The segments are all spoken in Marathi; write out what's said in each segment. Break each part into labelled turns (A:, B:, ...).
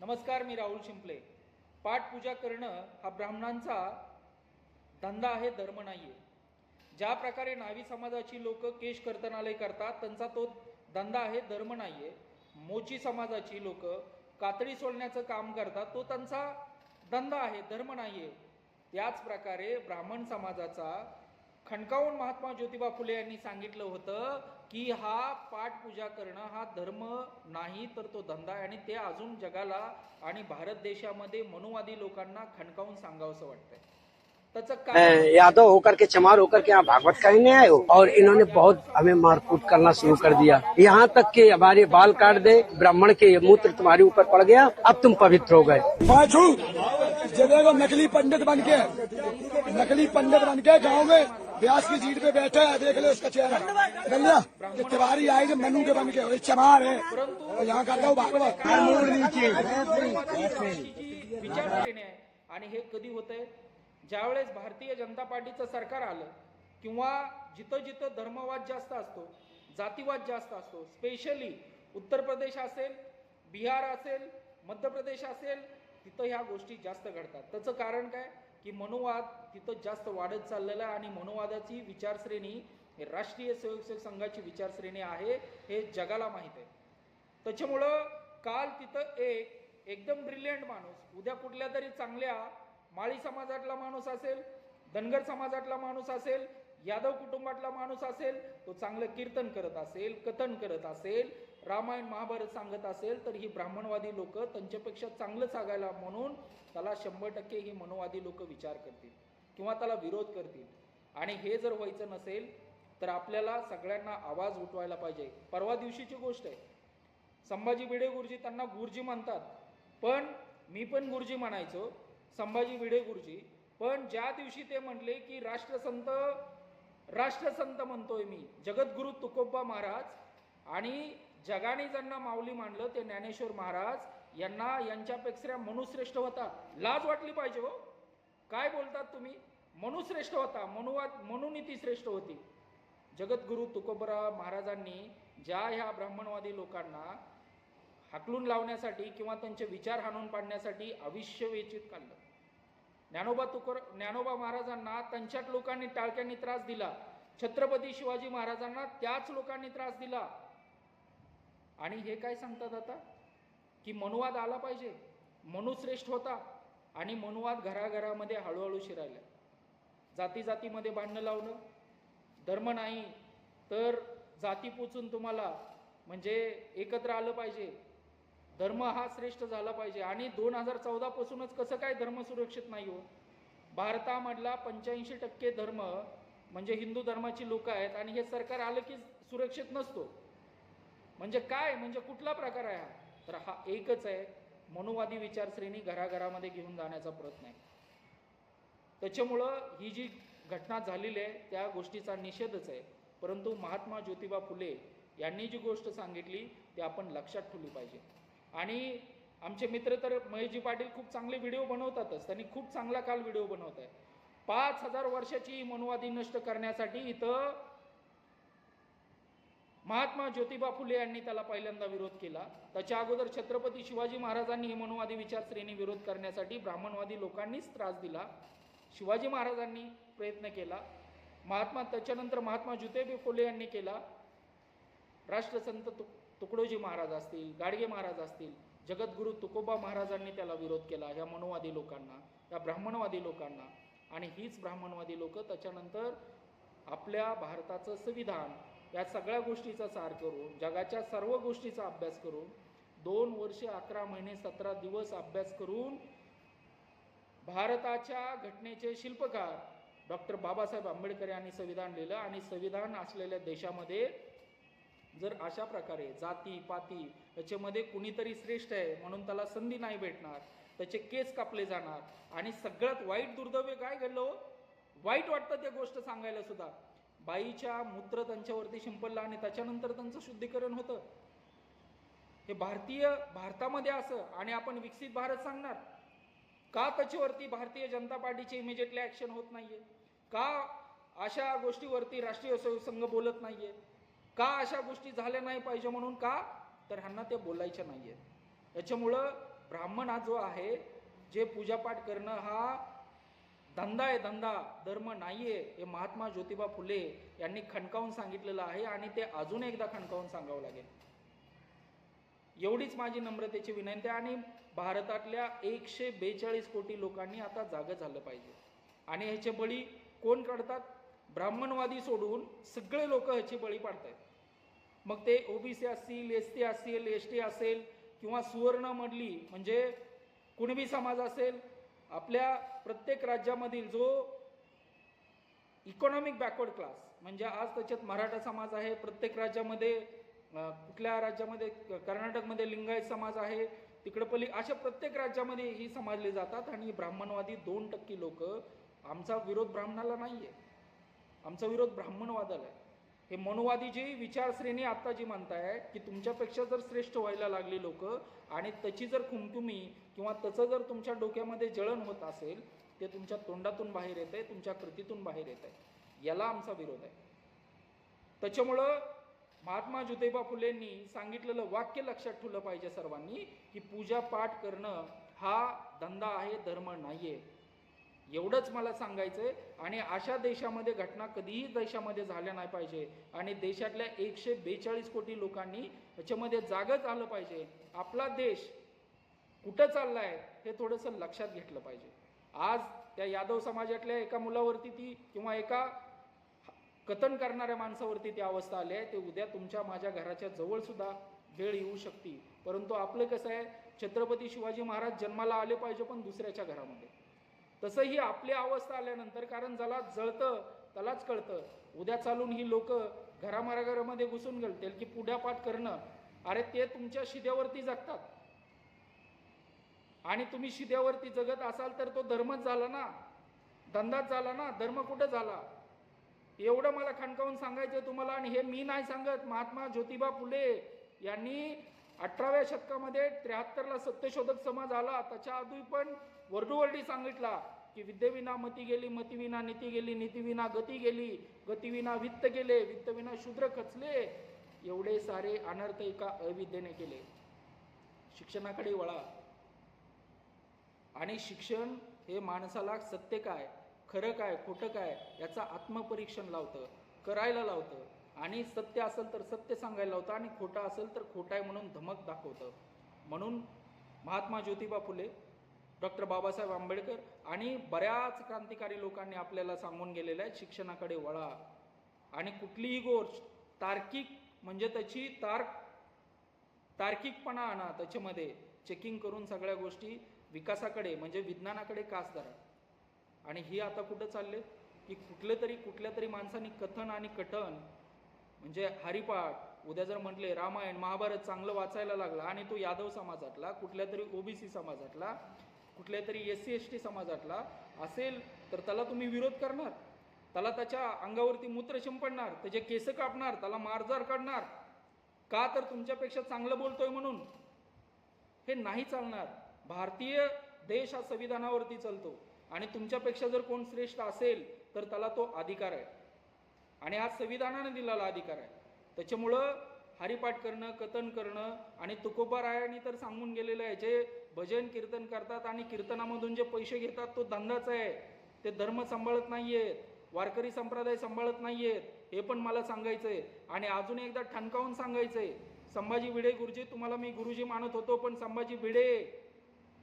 A: नमस्कार मी राहुल शिंपले. पाठपूजा करणं हा ब्राह्मणांचा धंदा आहे धर्म नाही आहे ज्या प्रकारे नावी समाजाची लोक केश कर्तनालय करतात त्यांचा तो धंदा आहे धर्म नाही आहे मोची समाजाची लोक कातडी सोडण्याचं काम करतात तो त्यांचा धंदा आहे धर्म नाहीये. त्याच प्रकारे ब्राह्मण समाजाचा खणकावून महात्मा ज्योतिबा फुले यांनी सांगितलं होतं की हा पाठपूजा करणं हा धर्म नाही तर तो धंदा आहे आणि ते अजून जगाला आणि भारत देशामध्ये मनुवादी लोकांना खणकावून सांगावंसं वाटतंय.
B: यादव होकर के चमार होकर के यहाँ भागवत कहने आए हो? और इन्होंने बहुत हमें मारकूट करना शुरू कर दिया। यहाँ तक कि हमारे बाल काट दे ब्राह्मण के मूत्र तुम्हारे ऊपर पड़ गया अब तुम पवित्र हो गए।
C: पाछू जगह को नकली पंडित बन के नकली पंडित बन के गांव में व्यास की सीट पे बैठा है देख ले उसका चेहरा। गलिया ये तिवारी आए जो मनु के बन के ये चमार है। और यहाँ करता हूँ भागवत।
A: आहे आणि हे कधी होतंय? ज्यावेळेस भारतीय जनता पार्टीचं सरकार आलं किंवा जिथं जिथं धर्मवाद जास्त असतो जातीवाद जास्त असतो स्पेशली उत्तर प्रदेश असेल बिहार असेल मध्य प्रदेश असेल तिथं ह्या गोष्टी जास्त घडतात. त्याचं कारण काय? की मनुवाद तिथं जास्त वाढत चाललेला आहे आणि मनोवादाची विचारश्रेणी हे राष्ट्रीय स्वयंसेवक संघाची विचारश्रेणी आहे हे जगाला माहीत आहे. त्याच्यामुळं काल तिथं एक एकदम ब्रिलियंट माणूस उद्या कुठल्या तरी चांगल्या माळी समाजातला माणूस असेल धनगर समाजातला माणूस असेल यादव कुटुंबातला माणूस असेल तो चांगलं कीर्तन करत असेल कथन करत असेल रामायण महाभारत सांगत असेल तर ही ब्राह्मणवादी लोक त्यांच्यापेक्षा चांगलं सांगायला म्हणून त्याला शंभर टक्के ही मनोवादी लोक विचार करतील किंवा त्याला विरोध करतील. आणि हे जर व्हायचं नसेल तर आपल्याला सगळ्यांना आवाज उठवायला पाहिजे. परवा दिवशीची गोष्ट आहे. संभाजी भिडे गुरुजी त्यांना गुरुजी म्हणतात. पण मी पण गुरुजी म्हणायचो संभाजी भिडे गुरुजी. पण ज्या दिवशी ते म्हणले की राष्ट्रसंत राष्ट्रसंत म्हणतोय मी जगद्गुरु तुकोबा महाराज आणि जगाने ज्यांना माऊली मानलं ते ज्ञानेश्वर महाराज यांना यांच्यापेक्षा मनुश्रेष्ठ होता. लाज वाटली पाहिजे हो. काय बोलतात तुम्ही? मनुश्रेष्ठ होता. मनुवाद मनुनीती श्रेष्ठ होती. जगद्गुरु तुकोबरा महाराजांनी ज्या ह्या ब्राह्मणवादी लोकांना हाकलून लावण्यासाठी किंवा त्यांचे विचार हाणून पाडण्यासाठी आयुष्य वेचित काढलं. ज्ञानोबा तुकोर ज्ञानोबा महाराजांना त्यांच्याच लोकांनी टाळक्यांनी त्रास दिला. छत्रपती शिवाजी महाराजांना त्याच लोकांनी त्रास दिला. आणि हे काय सांगतात आता? की मनुवाद आला पाहिजे. मनुश्रेष्ठ होता आणि मनुवाद घराघरामध्ये हळूहळू शिरायला. जाती जातीमध्ये भांडणं लावणं. धर्म नाही तर जाती पोचून तुम्हाला म्हणजे एकत्र आलं पाहिजे. धर्म हा श्रेष्ठ झाला पाहिजे. आणि दोन हजार चौदापासूनच कसं काय धर्म सुरक्षित नाही हो? भारतामधला पंच्याऐंशी टक्के धर्म म्हणजे हिंदू धर्माची लोक आहेत आणि हे सरकार आलं की सुरक्षित नसतो. म्हणजे काय? म्हणजे कुठला प्रकार आहे हा? तर हा एकच आहे. मनुवादी विचारश्रेणी घराघरामध्ये घेऊन जाण्याचा प्रयत्न आहे. त्याच्यामुळं ही जी घटना झालेली आहे त्या गोष्टीचा निषेधच आहे. परंतु महात्मा ज्योतिबा फुले यांनी जी गोष्ट सांगितली ती आपण लक्षात ठेवली पाहिजे. आणि आमचे मित्र तर महेशजी पाटील खूप चांगले व्हिडिओ बनवतातच. त्यांनी खूप चांगला काल व्हिडिओ बनवत आहे पाच हजार वर्षाची मनुवादी नष्ट करण्यासाठी इथं महात्मा ज्योतिबा फुले यांनी त्याला पहिल्यांदा विरोध केला. त्याच्या अगोदर छत्रपती शिवाजी महाराजांनी ही मनुवादी विचारश्रेणी विरोध करण्यासाठी ब्राह्मणवादी लोकांनीच त्रास दिला. शिवाजी महाराजांनी प्रयत्न केला. महात्मा त्याच्यानंतर महात्मा ज्योतिबा फुले यांनी केला. राष्ट्रसंत तु तुकडोजी महाराज असतील गाडगे महाराज असतील जगद्गुरु तुकोबा महाराजांनी त्याला विरोध केला ह्या मनोवादी लोकांना या ब्राह्मणवादी लोकांना. आणि हीच ब्राह्मणवादी लोक त्याच्यानंतर आपल्या भारताचं संविधान या सगळ्या गोष्टीचा सार करून जगाच्या सर्व गोष्टीचा अभ्यास करून दोन वर्ष अकरा महिने सतरा दिवस अभ्यास करून भारताच्या घटनेचे शिल्पकार डॉक्टर बाबासाहेब आंबेडकर यांनी संविधान लिहिलं आणि संविधान असलेल्या देशामध्ये जर अशा प्रकारे जाती पाती याच्यामध्ये कुणीतरी श्रेष्ठ आहे म्हणून त्याला संधी नाही भेटणार त्याचे केस कापले जाणार आणि सगळ्यात वाईट दुर्दैव काय घडलं हो? वाईट वाटतं ते गोष्ट सांगायला सुद्धा. बाईच्या मूत्र त्यांच्यावरती शिंपडलं आणि त्याच्यानंतर त्यांचं शुद्धीकरण होतं. हे भारतीय भारतामध्ये असं आणि आपण विकसित भारत सांगणार का त्याच्यावरती भारतीय जनता पार्टीची इमिजिएटली ॲक्शन होत नाहीये? का अशा गोष्टीवरती राष्ट्रीय स्वयंसंघ संघ बोलत नाहीये? का अशा गोष्टी झाल्या नाही पाहिजे म्हणून का? तर ह्यांना ते बोलायच्या नाहीये त्याच्यामुळं ब्राह्मण हा जो आहे जे पूजापाठ करणं हा धंदा आहे धंदा. धर्म नाहीये. हे महात्मा ज्योतिबा फुले यांनी खणकावून सांगितलेलं आहे आणि ते अजून एकदा खणकावून सांगावं लागेल. एवढीच माझी नम्रतेची विनंती आहे आणि भारतातल्या एकशे बेचाळीस कोटी लोकांनी आता जागं झालं पाहिजे. आणि ह्याचे बळी कोण काढतात? ब्राह्मणवादी सोडून सगळे लोक ह्याची बळी पाडतायत. मग ते ओबीसी असतील एस टी असतील एस टी असेल किंवा सुवर्णमधली म्हणजे कुणबी समाज असेल आपल्या प्रत्येक राज्यामधील जो इकॉनॉमिक बॅकवर्ड क्लास म्हणजे आज त्याच्यात मराठा समाज आहे प्रत्येक राज्यामध्ये कुठल्या राज्यामध्ये कर्नाटकमध्ये लिंगायत समाज आहे तिकडं पली अशा प्रत्येक राज्यामध्ये ही समाजली जातात आणि ब्राह्मणवादी दोन टक्के लोक आमचा विरोध ब्राह्मणाला नाही आहे आमचा विरोध ब्राह्मणवादाला आहे. हे मनुवादी जी विचारश्रेणी आता जी म्हणताय की तुमच्यापेक्षा जर श्रेष्ठ व्हायला लागली लोक आणि त्याची जर खुमखुमी किंवा त्याचं जर तुमच्या डोक्यामध्ये जळण होत असेल ते तुमच्या तोंडातून बाहेर येत आहे तुमच्या कृतीतून बाहेर येत आहे याला आमचा विरोध आहे. त्याच्यामुळं महात्मा ज्योतिबा फुलेंनी सांगितलेलं वाक्य लक्षात ठेवलं पाहिजे सर्वांनी की पूजा पाठ करणं हा धंदा आहे धर्म नाही आहे एवढंच मला सांगायचंय. आणि अशा देशामध्ये घटना कधीही देशामध्ये झाल्या नाही पाहिजे. आणि देशातल्या एकशे बेचाळीस कोटी लोकांनी याच्यामध्ये जागच आलं पाहिजे. आपला देश कुठं चाललाय हे थोडंसं लक्षात घेतलं पाहिजे. आज त्या यादव समाजातल्या एका मुलावरती ती किंवा एका कथन करणाऱ्या माणसावरती ती अवस्था आली आहे. ते उद्या तुमच्या माझ्या घराच्या जवळ सुद्धा वेळ येऊ शकते परंतु आपलं कसं आहे छत्रपती शिवाजी महाराज जन्माला आले पाहिजे पण दुसऱ्याच्या घरामध्ये. तसं ही आपली अवस्था आल्यानंतर कारण ज्याला जळतं त्यालाच कळतं. उद्या चालून ही लोक घरामाराघरामध्ये घुसून गेलतील की पुढ्यापाठ करणं. अरे ते तुमच्या शिद्यावरती जगतात. आणि तुम्ही शिद्यावरती जगत असाल तर तो धर्मच झाला ना. धंदाच झाला ना. धर्म कुठं झाला? एवढं मला खणकावून सांगायचं तुम्हाला आणि हे मी नाही सांगत. महात्मा ज्योतिबा फुले यांनी अठराव्या शतकामध्ये त्र्याहत्तरला सत्यशोधक समाज आला. त्याच्या आधी पण वर्डूवर्डी सांगितला की विद्येविना मती गेली मतीविना नीती गेली नीतीविना गती गेली गतीविना वित्त गेले वित्तविना शूद्र खचले एवढे सारे अनर्थ एका अविद्येने केले. शिक्षणाकडे वळा. आणि शिक्षण हे माणसाला सत्य काय खरं काय खोटं काय याचं आत्मपरीक्षण लावतं करायला लावतं. आणि सत्य असेल तर सत्य सांगायला लावतं आणि खोटं असेल तर खोटं आहे म्हणून धमक दाखवतं. म्हणून महात्मा ज्योतिबा फुले डॉक्टर बाबासाहेब आंबेडकर आणि बऱ्याच क्रांतिकारी लोकांनी आपल्याला सांगून गेलेलं आहे शिक्षणाकडे वळा. आणि कुठलीही गोष्ट तार्किक म्हणजे त्याची तार्क तार्किकपणा आणा त्याच्यामध्ये. चेकिंग करून सगळ्या गोष्टी विकासाकडे म्हणजे विज्ञानाकडे कास धरा. आणि ही आता कुठं चालले की कुठले तरी कुठल्या तरी माणसांनी कथन आणि कठन म्हणजे हरिपाठ उद्या जर म्हटले रामायण महाभारत चांगलं वाचायला लागला आणि तो यादव समाजातला कुठल्या तरी ओबीसी समाजातला कुठल्या तरी एस सी एस टी समाजातला असेल तर त्याला तुम्ही विरोध करणार. त्याला त्याच्या अंगावरती मूत्र शिंपडणार त्याचे केस कापणार त्याला मारजार काढणार. का तर तुमच्यापेक्षा चांगलं बोलतोय म्हणून. हे नाही चालणार. भारतीय देश हा संविधानावरती चालतो. आणि तुमच्यापेक्षा जर कोण श्रेष्ठ असेल तर त्याला तो अधिकार आहे. आणि हा संविधानाने दिलेला अधिकार आहे. त्याच्यामुळं हरिपाठ करणं कथन करणं आणि तुकोबारायांनी तर सांगून गेलेलं आहे जे भजन कीर्तन करतात आणि कीर्तनामधून जे पैसे घेतात तो धंदाच आहे. ते धर्म सांभाळत नाहीयेत वारकरी संप्रदाय सांभाळत नाहीयेत हे पण मला सांगायचंय. आणि अजून एकदा ठणकावून सांगायचंय संभाजी भिडे गुरुजी तुम्हाला मी गुरुजी मानत होतो पण संभाजी भिडे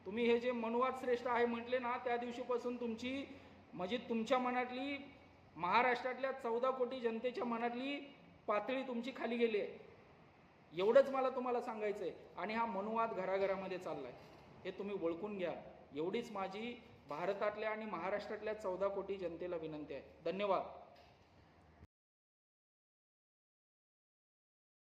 A: तुम्ही हे जे मनुवाद श्रेष्ठ आहे म्हटले ना त्या दिवशीपासून तुमची म्हणजे तुमच्या मनातली महाराष्ट्रातल्या चौदा कोटी जनतेच्या मनातली पातळी तुमची खाली गेली आहे. एवढंच मला तुम्हाला सांगायचं आहे आणि हा मनुवाद घराघरामध्ये चाललाय. हे तुम्ही ओळखून घ्या. एवढीच माझी भारतातल्या आणि महाराष्ट्रातल्या चौदा कोटी जनतेला विनंती आहे. धन्यवाद.